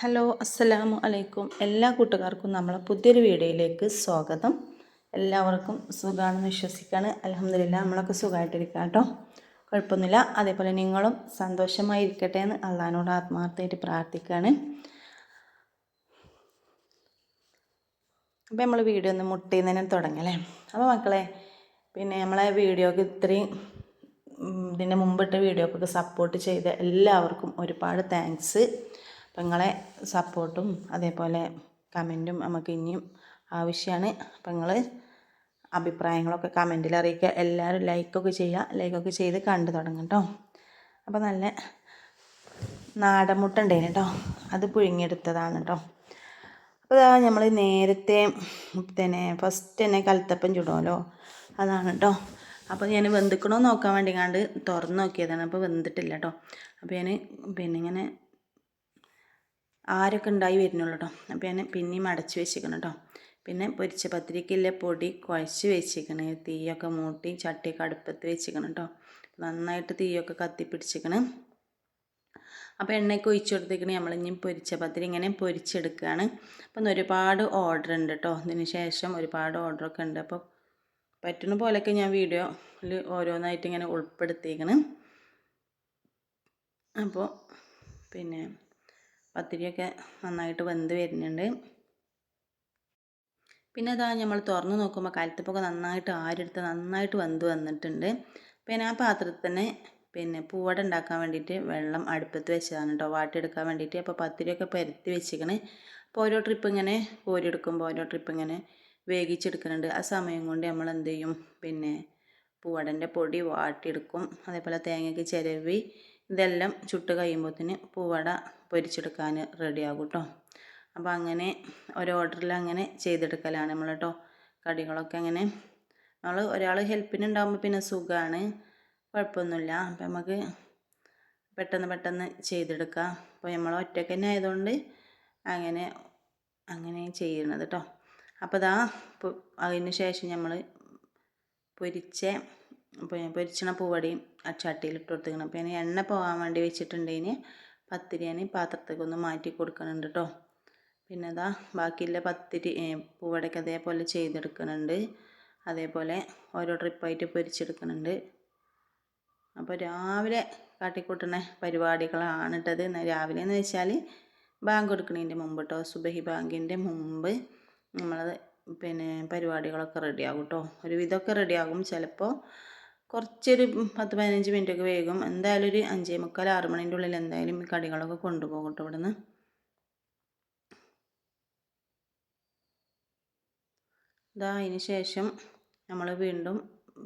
Hello അസ്സലാമു അലൈക്കും. എല്ലാ കൂട്ടുകാർക്കും നമ്മളെ പുതിയൊരു വീഡിയോയിലേക്ക് സ്വാഗതം. എല്ലാവർക്കും സുഖമാണെന്ന് വിശ്വസിക്കുകയാണ് അലഹമില്ല നമ്മളൊക്കെ സുഖമായിട്ടിരിക്കുക കേട്ടോ. കുഴപ്പമൊന്നുമില്ല. അതേപോലെ നിങ്ങളും സന്തോഷമായി ഇരിക്കട്ടെ എന്ന് അള്ളഹാനോട് ആത്മാർത്ഥമായിട്ട് പ്രാർത്ഥിക്കുകയാണ്. അപ്പോൾ നമ്മൾ വീഡിയോ ഒന്ന് മുട്ടിയിൽ തന്നെ തുടങ്ങല്ലേ അപ്പോൾ മക്കളെ പിന്നെ നമ്മളെ വീഡിയോക്ക് ഇത്രയും ഇതിന്റെ മുമ്പിട്ട വീഡിയോക്കൊക്കെ സപ്പോർട്ട് ചെയ്ത എല്ലാവർക്കും ഒരുപാട് താങ്ക്സ് അപ്പം നിങ്ങളെ സപ്പോർട്ടും അതേപോലെ കമന്റും നമുക്ക് ഇനിയും ആവശ്യമാണ് അപ്പം നിങ്ങൾ അഭിപ്രായങ്ങളൊക്കെ കമന്റിൽ അറിയിക്കുക. എല്ലാവരും ലൈക്കൊക്കെ ചെയ്യുക. ലൈക്കൊക്കെ ചെയ്ത് കണ്ടു തുടങ്ങും കേട്ടോ അപ്പോൾ നല്ല നാടൻ മുട്ട കേട്ടോ അത് പുഴുങ്ങിയെടുത്തതാണ് കേട്ടോ അപ്പോൾ ഇതാ നമ്മൾ നേരത്തെ തന്നെ ഫസ്റ്റ് തന്നെ കലത്തപ്പം ചുടുമല്ലോ അതാണ് കേട്ടോ അപ്പോൾ ഞാൻ വെന്തിക്കണോ നോക്കാൻ വേണ്ടി കണ്ട് തുറന്ന് നോക്കിയതാണ്. അപ്പോൾ വെന്തിട്ടില്ല കേട്ടോ അപ്പോൾ ഞാൻ പിന്നെ ഇങ്ങനെ ആരൊക്കെ ഉണ്ടായി വരുന്നുള്ളൂ കേട്ടോ അപ്പോൾ ഞാൻ പിന്നെയും അടച്ച് വെച്ചിരിക്കണം കേട്ടോ പിന്നെ പൊരിച്ച പത്തിരിക്കയിലെ പൊടി കുഴച്ച് വെച്ചേക്കണ്. തീയൊക്കെ മൂട്ടി ചട്ടിയൊക്കെ അടുപ്പത്ത് വെച്ചിരിക്കണം കേട്ടോ നന്നായിട്ട് തീയൊക്കെ കത്തിപ്പിടിച്ചിരിക്കണം അപ്പോൾ എണ്ണയൊക്കെ ഒഴിച്ചു കൊടുത്തേക്കണേ. നമ്മളിനി പൊരിച്ച പത്തിരി ഇങ്ങനെ പൊരിച്ചെടുക്കുകയാണ് അപ്പം ഒരുപാട് ഓർഡർ ഉണ്ട് കേട്ടോ ഇതിന് ശേഷം ഒരുപാട് ഓർഡറൊക്കെ ഉണ്ട്. അപ്പോൾ പറ്റുന്ന പോലെയൊക്കെ ഞാൻ വീഡിയോയിൽ ഓരോന്നായിട്ട് ഇങ്ങനെ ഉൾപ്പെടുത്തിയേക്കണ്. അപ്പോൾ പിന്നെ പത്തിരിയൊക്കെ നന്നായിട്ട് വെന്ത് വരുന്നുണ്ട്. പിന്നെ അതാ നമ്മൾ തുറന്ന് നോക്കുമ്പോൾ കലത്തപ്പൊക്കെ നന്നായിട്ട് ആരെടുത്ത് നന്നായിട്ട് വെന്ത് വന്നിട്ടുണ്ട്. പിന്നെ ആ പാത്രത്തിൽ തന്നെ പിന്നെ പൂവട ഉണ്ടാക്കാൻ വേണ്ടിയിട്ട് വെള്ളം അടുപ്പത്ത് വെച്ചതാണ് കേട്ടോ വാട്ടിയെടുക്കാൻ വേണ്ടിയിട്ട് അപ്പോൾ പത്തിരിയൊക്കെ പരത്തി വെച്ചിരിക്കണ്. അപ്പോൾ ഓരോ ട്രിപ്പ് ഇങ്ങനെ കോരിയെടുക്കുമ്പോൾ ഓരോ ട്രിപ്പ് ഇങ്ങനെ വേവിച്ചെടുക്കുന്നുണ്ട് ആ സമയം കൊണ്ട് നമ്മൾ എന്ത് ചെയ്യും? പിന്നെ പൂവടന്റെ പൊടി വാട്ടിയെടുക്കും. അതേപോലെ തേങ്ങയ്ക്ക് ചിരവി ഇതെല്ലാം ചുട്ട് കഴിയുമ്പോഴത്തേന് പൂവട പൊരിച്ചെടുക്കാൻ റെഡിയാകും കേട്ടോ അപ്പോൾ അങ്ങനെ ഒരു ഓർഡറിൽ അങ്ങനെ ചെയ്തെടുക്കലാണ് നമ്മൾ കേട്ടോ കടികളൊക്കെ അങ്ങനെ. നമ്മൾ ഒരാൾ ഹെൽപ്പിനുണ്ടാകുമ്പോൾ പിന്നെ സുഖമാണ് കുഴപ്പമൊന്നുമില്ല. അപ്പം നമുക്ക് പെട്ടെന്ന് പെട്ടെന്ന് ചെയ്തെടുക്കാം. അപ്പോൾ നമ്മൾ ഒറ്റയ്ക്ക് തന്നെ ആയതുകൊണ്ട് അങ്ങനെ അങ്ങനെ ചെയ്യുന്നത് കേട്ടോ അപ്പോൾ ഇതാ അതിന് ശേഷം നമ്മൾ പൊരിച്ച പൊരിച്ചണ പൂവടിയും ആ ചട്ടിയിൽ ഇട്ട് കൊടുത്തിക്കണം പിന്നെ ഞാൻ എണ്ണ പോകാൻ വേണ്ടി വെച്ചിട്ടുണ്ടെങ്കിൽ പത്തിരി ഞാൻ പാത്രത്തേക്ക് ഒന്ന് മാറ്റി കൊടുക്കുന്നുണ്ട് കേട്ടോ പിന്നെ അതാ ബാക്കിയുള്ള പത്തിരി പൂവടയ്ക്ക് അതേപോലെ ചെയ്തെടുക്കുന്നുണ്ട് അതേപോലെ ഓരോ ട്രിപ്പായിട്ട് പൊരിച്ചെടുക്കുന്നുണ്ട് അപ്പോൾ രാവിലെ കാട്ടിക്കൂട്ടുന്ന പരിപാടികളാണ് ഇട്ടത് രാവിലെ എന്ന് വെച്ചാൽ ബാങ്ക് കൊടുക്കുന്നതിന്റെ മുമ്പ് കേട്ടോ സുബഹി ബാങ്കിന്റെ മുമ്പ് നമ്മളത് പിന്നെ പരിപാടികളൊക്കെ റെഡിയാകും കേട്ടോ ഒരുവിധമൊക്കെ റെഡിയാകും ചിലപ്പോൾ കുറച്ചൊരു പത്ത് പതിനഞ്ച് മിനിറ്റൊക്കെ വേഗം എന്തായാലും ഒരു അഞ്ചേ മുക്കാൽ ആറ് മണീന്റെ ഉള്ളിൽ എന്തായാലും ഈ കടികളൊക്കെ കൊണ്ടുപോകും കേട്ടോ ഇവിടുന്ന്. ഇതാ അതിന് ശേഷം നമ്മൾ വീണ്ടും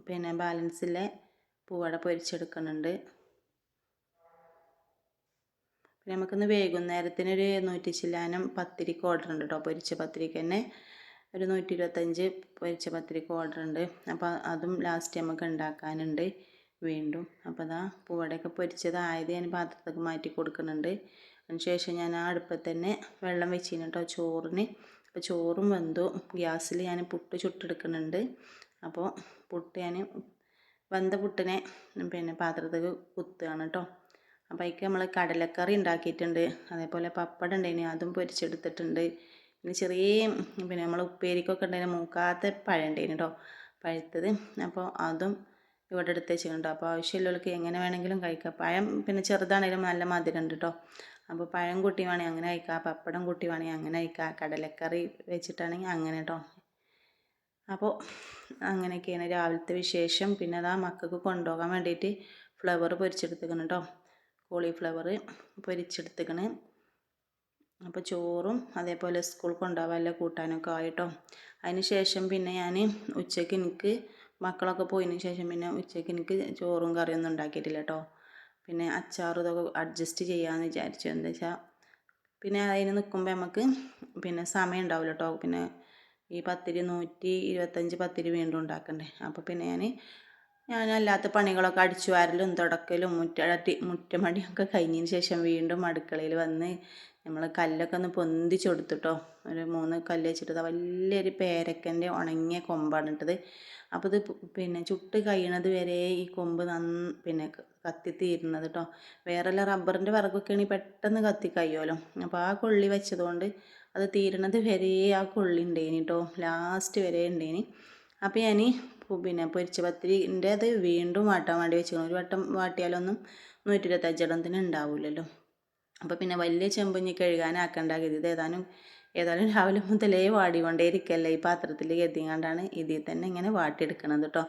പിന്നെ ബാലൻസിലെ പൂവട പൊരിച്ചെടുക്കുന്നുണ്ട്. പിന്നെ നമുക്കിന്ന് വൈകുന്നേരത്തിനൊരു നൂറ്റി ചില്ലാനം പത്തിരിക്ക് ഓർഡർ ഉണ്ട് കേട്ടോ. പൊരിച്ച പത്തിരിക്ക് തന്നെ. ഒരു നൂറ്റി ഇരുപത്തഞ്ച് പൊരിച്ച പത്തിരിക്ക് ഓർഡർ ഉണ്ട് അപ്പോൾ അതും ലാസ്റ്റ് നമുക്ക് ഉണ്ടാക്കാനുണ്ട് വീണ്ടും. അപ്പോൾ അതാ പൂവടയൊക്കെ പൊരിച്ചതായത് ഞാൻ പാത്രത്തേക്ക് മാറ്റി കൊടുക്കുന്നുണ്ട്. അതിനുശേഷം ഞാൻ ആ അടുപ്പത്ത് തന്നെ വെള്ളം വെച്ചിരുന്നു കേട്ടോ ചോറിന്. അപ്പോൾ ചോറും വെന്തു. ഗ്യാസിൽ ഞാൻ പുട്ട് ചുട്ടെടുക്കുന്നുണ്ട്. അപ്പോൾ പുട്ട് ഞാൻ വെന്ത പുട്ടിനെ പിന്നെ പാത്രത്തേക്ക് കുത്തുകയാണ് കേട്ടോ. അപ്പോൾ അതിക്ക് നമ്മൾ കടലക്കറി ഉണ്ടാക്കിയിട്ടുണ്ട്. അതേപോലെ പപ്പടം ഉണ്ടായിന് അതും പൊരിച്ചെടുത്തിട്ടുണ്ട്. പിന്നെ ചെറിയ പിന്നെ നമ്മൾ ഉപ്പേരിക്കൊക്കെ ഉണ്ടെങ്കിൽ മൂക്കാത്ത പഴം ഉണ്ടായിരുന്നു കേട്ടോ പഴുത്തത്. അപ്പോൾ അതും ഇവിടെ എടുത്ത് വെച്ചിട്ടുണ്ട് അപ്പോൾ ആവശ്യമുള്ളവർക്ക് എങ്ങനെ വേണമെങ്കിലും കഴിക്കാം. പഴം പിന്നെ ചെറുതാണെങ്കിലും നല്ല മധുരം ഉണ്ട് കേട്ടോ അപ്പോൾ പഴം കൂട്ടി വേണമെങ്കിൽ അങ്ങനെ കഴിക്കാം. പപ്പടം കൂട്ടി വേണമെങ്കിൽ അങ്ങനെ കഴിക്കാം. കടലക്കറി വെച്ചിട്ടാണെങ്കിൽ അങ്ങനെ കേട്ടോ അപ്പോൾ അങ്ങനെയൊക്കെയാണ് രാവിലത്തെ വിശേഷം. പിന്നെ അതാ മക്കൾക്ക് കൊണ്ടുപോകാൻ വേണ്ടിയിട്ട് ഫ്ലവർ പൊരിച്ചെടുത്തേക്കണം കേട്ടോ കോളിഫ്ലവർ പൊരിച്ചെടുത്തേക്കണ്. അപ്പോൾ ചോറും അതേപോലെ സ്കൂൾ കൊണ്ടുപോകാനുള്ള കൂട്ടാനൊക്കെ ആയിട്ടോ. അതിന് ശേഷം പിന്നെ ഞാൻ ഉച്ചയ്ക്ക് എനിക്ക് മക്കളൊക്കെ പോയതിന് ശേഷം പിന്നെ ഉച്ചയ്ക്ക് എനിക്ക് ചോറും കറിയൊന്നും ഉണ്ടാക്കിയിട്ടില്ല കേട്ടോ. പിന്നെ അച്ചാറും ഇതൊക്കെ അഡ്ജസ്റ്റ് ചെയ്യാമെന്ന് വിചാരിച്ചു. എന്താ വെച്ചാൽ പിന്നെ അതിന് നിൽക്കുമ്പോൾ നമുക്ക് പിന്നെ സമയം ഉണ്ടാവില്ല കേട്ടോ. പിന്നെ ഈ പത്തിരി നൂറ്റി ഇരുപത്തഞ്ച് പത്തിരി വീണ്ടും ഉണ്ടാക്കണ്ടേ. അപ്പോൾ പിന്നെ ഞാൻ ഞാൻ അല്ലാത്ത പണികളൊക്കെ അടിച്ചു വാരലും തുടക്കലും മുറ്റടി മുറ്റമടിയൊക്കെ കഴിഞ്ഞതിന് ശേഷം വീണ്ടും അടുക്കളയിൽ വന്ന് നമ്മൾ കല്ലൊക്കെ ഒന്ന് പൊന്തിച്ചു കൊടുത്തിട്ടോ. ഒരു മൂന്ന് കല്ല് വെച്ചിട്ട് വലിയൊരു പേരക്കന്റെ ഉണങ്ങിയ കൊമ്പാണ് ഇട്ടത്. അപ്പോൾ ഇത് പിന്നെ ചുട്ട് കഴിയണത് വരെ ഈ കൊമ്പ് നന്ന് പിന്നെ കത്തി തീരുന്നത് കേട്ടോ വേറെല്ലാം റബ്ബറിന്റെ വിറകൊക്കെ ആണെങ്കിൽ പെട്ടെന്ന് കത്തി കഴിയുമല്ലോ. അപ്പോൾ ആ കൊള്ളി വെച്ചതുകൊണ്ട് അത് തീരണത് വരെ ആ കൊള്ളി ഉണ്ടേനി കേട്ടോ ലാസ്റ്റ് വരെ ഉണ്ടേനി. അപ്പോൾ ഞാൻ പിന്നെ പൊരിച്ച പത്തിരിന്റെ അത് വീണ്ടും വാട്ടാൻ വേണ്ടി വെച്ചിരുന്നു ഒരു വട്ടം വാട്ടിയാലൊന്നും നൂറ്റി ഇരുപത്തഞ്ചെണ്ണത്തിന് ഉണ്ടാവില്ലല്ലോ അപ്പോൾ പിന്നെ വലിയ ചെമ്പുഞ്ഞി കഴുകാനാക്കണ്ട ഇത് ഏതാനും ഏതായാലും രാവിലെ മുതലേ വാടിക്കൊണ്ടേയിരിക്കല്ലേ ഈ പാത്രത്തിൽ കരുതിങ്ങാണ്ടാണ് ഇതിൽ തന്നെ ഇങ്ങനെ വാട്ടിയെടുക്കണത് കേട്ടോ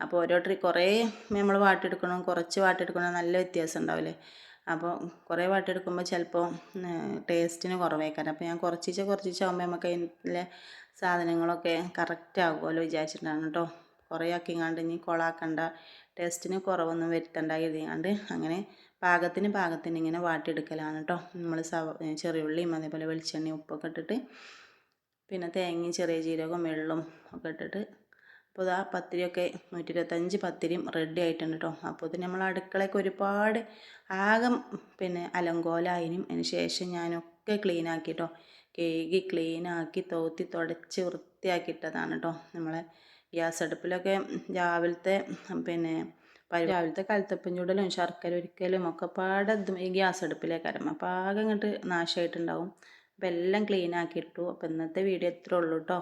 അപ്പോൾ ഓരോ ട്രീ കുറേ നമ്മൾ വാട്ടിയെടുക്കണം കുറച്ച് വാട്ടിയെടുക്കണം നല്ല വ്യത്യാസം ഉണ്ടാവില്ലേ? അപ്പോൾ കുറേ വാട്ടിയെടുക്കുമ്പോൾ ചിലപ്പോൾ ടേസ്റ്റിന് കുറവേക്കാൻ അപ്പോൾ ഞാൻ കുറച്ചിച്ച് കുറച്ചിച്ചാകുമ്പോൾ നമുക്ക് അതിലെ സാധനങ്ങളൊക്കെ കറക്റ്റ് ആകുമല്ലോ വിചാരിച്ചിട്ടാണ് കേട്ടോ കുറേ ആക്കിങ്ങാണ്ട് ഇനി കൊളാക്കണ്ട ടേസ്റ്റിന് കുറവൊന്നും വരുത്തണ്ട എഴുതിയാണ്ട് അങ്ങനെ പാകത്തിന് പാകത്തിന് ഇങ്ങനെ വാട്ടിയെടുക്കലാണ് കേട്ടോ നമ്മൾ സവ ചെറിയുള്ളിയും അതേപോലെ വെളിച്ചെണ്ണയും ഉപ്പൊക്കെ ഇട്ടിട്ട് പിന്നെ തേങ്ങയും ചെറിയ ജീരകവും വെള്ളവും ഒക്കെ ഇട്ടിട്ട് അപ്പോൾ ഇതാ പത്തിരിയൊക്കെ നൂറ്റി ഇരുപത്തഞ്ച് പത്തിരിയും റെഡി ആയിട്ടുണ്ട് കേട്ടോ അപ്പോൾ ഇത് നമ്മൾ അടുക്കളയൊക്കെ ഒരുപാട് ആകെ പിന്നെ അലങ്കോലായതിനും അതിന് ശേഷം ഞാനൊക്കെ ക്ലീൻ ആക്കി കേട്ടോ കേകി ക്ലീൻ ആക്കി തോത്തി തുടച്ച് വൃത്തിയാക്കിയിട്ടതാണ് കേട്ടോ നമ്മളെ ഗ്യാസ് അടുപ്പിലൊക്കെ രാവിലത്തെ പിന്നെ രാവിലത്തെ കലത്തപ്പം ചൂടലും ശർക്കര ഒരിക്കലും ഒക്കെ പാടെ ഈ ഗ്യാസ് അടുപ്പിലേക്കാരം. അപ്പോൾ ആകെ ഇങ്ങോട്ട് നാശമായിട്ടുണ്ടാവും അപ്പോൾ എല്ലാം ക്ലീൻ ആക്കിയിട്ടു അപ്പോൾ ഇന്നത്തെ വീഡിയോ ഇത്രേ ഉള്ളൂ കേട്ടോ